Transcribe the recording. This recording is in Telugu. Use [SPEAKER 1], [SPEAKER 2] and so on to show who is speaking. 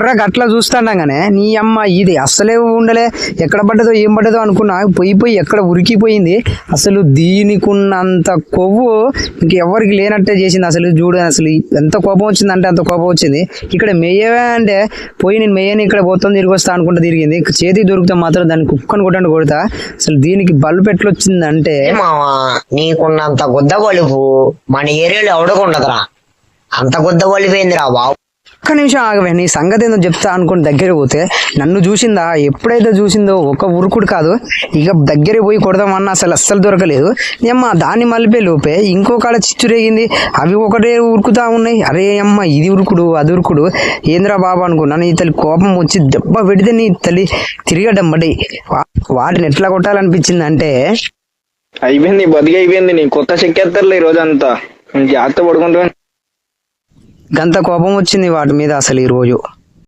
[SPEAKER 1] ఎర్ర గట్ల చూస్తాండగానే నీ అమ్మ ఇది అస్సలే ఉండలే. ఎక్కడ పడ్డదో ఏం పడ్డదో అనుకున్నా పోయి పోయి ఎక్కడ ఉరికిపోయింది. అసలు దీనికున్నంత కొవ్వు ఇంకెవరికి లేనట్టే చేసింది. అసలు చూడు అసలు ఎంత కోపం వచ్చిందంటే అంత కోపం వచ్చింది. ఇక్కడ మెయ్యవే అంటే పోయి నేను మెయ్యని ఇక్కడ పోతాం తిరిగి వస్తా అనుకుంటా తిరిగింది. చేతికి దొరికితే మాత్రం దాన్ని కుక్కను కొట్టండి కొడతా. అసలు దీనికి బల్బు ఎట్లొచ్చిందంటే
[SPEAKER 2] అంటే నీకున్నంత గుద్ద బలుపు మన ఏరియాలో ఎవడకుండదురా అంత గుద్ద బలిపోయిందిరా బాబు.
[SPEAKER 1] ఒక్క నిమిషం ఆగవే నీ సంగతి ఏందో చెప్తా అనుకుని దగ్గర పోతే నన్ను చూసిందా? ఎప్పుడైతే చూసిందో ఒక ఉరుకుడు కాదు ఇక దగ్గర పోయి కొడదామన్నా అసలు అస్సలు దొరకలేదు. ఏమ్మా దాన్ని మలిపే లోపే ఇంకో కాడ చిచ్చు రేగింది అవి ఒకటే ఉరుకుతా ఉన్నాయి. అరే అమ్మ ఇది ఉరుకుడు అది ఉరుకుడు. ఏంద్రా బాబు అనుకున్నా నీ తల్లి కోపం వచ్చి దెబ్బ పెడితే నీ తల్లి తిరగడం బడి. వాటిని ఎట్లా కొట్టాలనిపించింది అంటే
[SPEAKER 3] అయిపోయింది బతికి అయిపోయింది నీ కొత్త చెక్కేస్తారులే ఈ రోజంతా. జాగ్రత్త పడుకుంటా
[SPEAKER 1] గంత కోపం వచ్చింది వాటి మీద అసలు ఈ రోజు.